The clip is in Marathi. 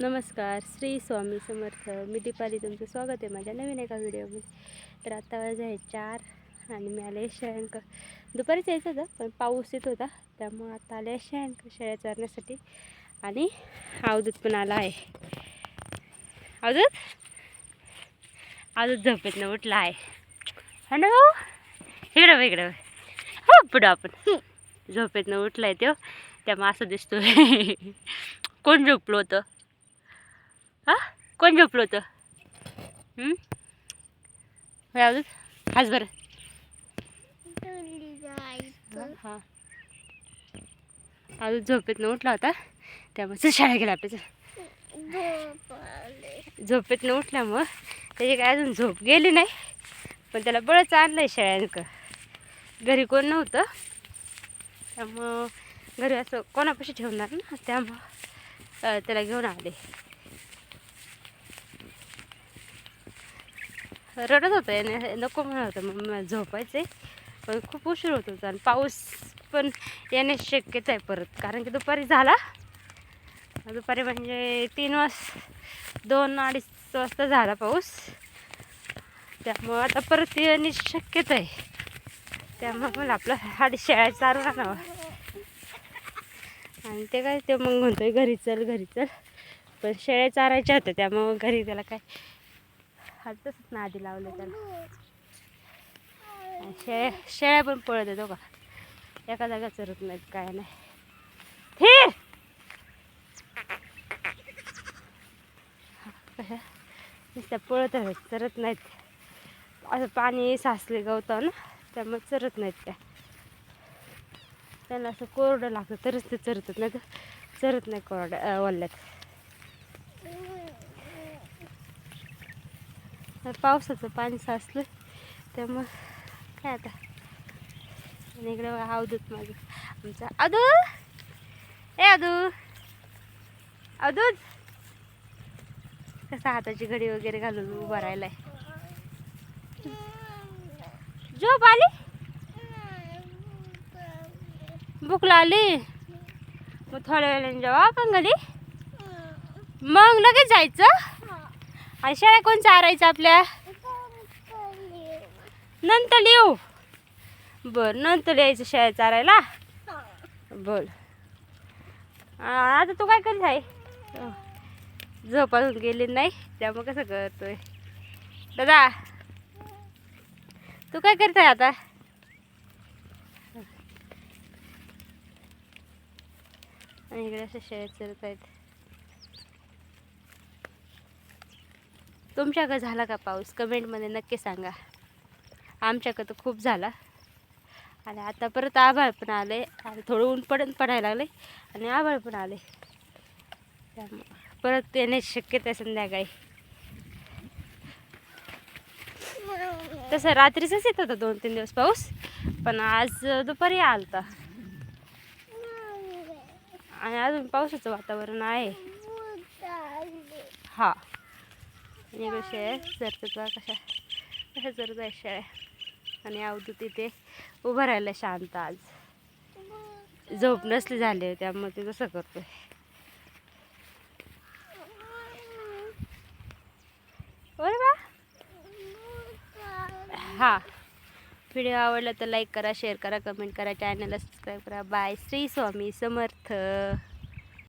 नमस्कार श्री स्वामी समर्थ. मी दीपाली तुमचं स्वागत आहे माझ्या नवीन एका व्हिडिओमध्ये. तर आत्ता वाजता आहे चार आणि मी आले शयंक दुपारीच यायचं होतं पण पाऊस येत होता त्यामुळं आता आले शयंक शेळ्या चरण्यासाठी आणि अवधूत पण आला आहे. अवधूत अवधूत झोपेतनं उठला आहे. हा ना भाऊ इकडं वेगळं इकडं हो पुढं आपण. झोपेतनं आहे तो. त्यामुळे असं दिसतो कोण झोपलं होतं? हा? कोण झोपलं होतं? हं? हाच बरं. हां अजून झोपेत उठला होता. त्यामुळे शाळा गेला आपल्या झोपेत उठल्यामुळं त्याची काय अजून झोप गेली नाही. पण त्याला बळच आणलं आहे शाळेंक घरी कोण नव्हतं. त्यामुळं घरी असं कोणापाशी ठेवणार ना त्यामुळं त्याला घेऊन आले. रडत होतं याने नको म्हणत होतं मग मला पण खूप उशीर होत होता आणि पाऊस पण येण्याची शक्यता आहे परत. कारण की दुपारी झाला. दुपारी म्हणजे तीन वाज दोन अडीच वाजता झाला पाऊस. त्यामुळं आता परत येण्याची शक्यता आहे. त्यामुळं मला आपलं अडीच शाळा चालू आणावं. आणि ते काय ते मग म्हणतोय घरी चल घरी चल. पण शेळ्या चारायच्या होत्या त्यामुळं घरी त्याला काय हातच तसंच आधी लावलं त्याला. शेळ्या शेळ्या पण पळत येतो हो का? एका जागा चरत नाहीत काय नाही. फिर! कशा नुसत्या पळत आहेत चरत नाहीत. असं पाणी साचले गवतं ना त्यामुळे चरत नाहीत त्या. त्यांना असं कोरडं लागतं तरच ते चरतात नाही तर चरत नाही कोरड्या अं, वल्ल्यात. पावसाचं पाणी साचलं त्यामुळं काय आता? आणि इकडे बघा अवधूत माझं आमचा अदू! ए अदू! अदूत कसा हाताची घडी वगैरे घालून उभा राहिलाय. झोप आली? भूक लागली? मग थोड्या वेळाने जेव्हा आपण हो घरी मग लगेच जायचं? आणि शाळा कोण चारायचं आपल्या? नंतर येऊ बर नंतर यायचं शाळेत चारायला? बर. आता तू काय करत आहे? झोपासून गेले गेली नाही त्यामुळे कसं करतोय? दादा तू काय करत आहे आता? इकडे असे शेळ्या चरत आहेत. तुमच्याकडं झाला का पाऊस? कमेंटमध्ये नक्की सांगा. आमच्याकडं तर खूप झाला. आणि आता परत आभाळ पण आले आणि थोडं ऊन पडत पडायला लागले आणि आभाळ पण आले परत येण्याची शक्यता आहे संध्याकाळी. तसं रात्रीचंच येत होता दोन तीन दिवस पाऊस. पण आज दुपारी आलता. आणि अजून पावसाचं वातावरण आहे. हा. आणि इकडे शेळ्या चरतात बा कशा कशा चरत आहे. शेळ्या आणि अवधू तिथे उभं राहिलं शांत आज. झोप नसली झाली त्यामुळे ते तसं करतोय. बरं बा? हा. व्हिडिओ आवडला तर लाईक करा शेअर करा कमेंट करा चॅनलला सबस्क्राईब करा. बाय. श्री स्वामी समर्थ.